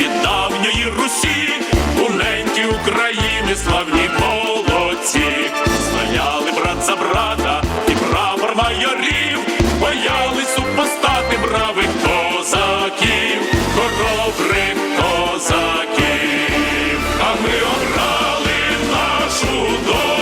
від давньої Русі, куленті України, славні молодці, стояли брат за брата і прапор майорів, боялись супостати бравих козаків, хоробрих козаків, а ми обрали нашу долю.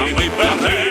самий певний.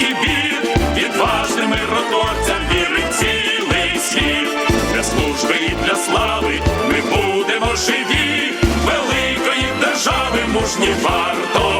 і від відважним миротворцям вірить цілий світ, для служби і для слави ми будемо живі, великої держави мужні варто.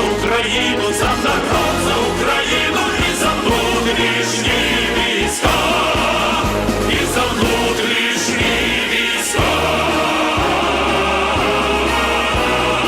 Україну за народ.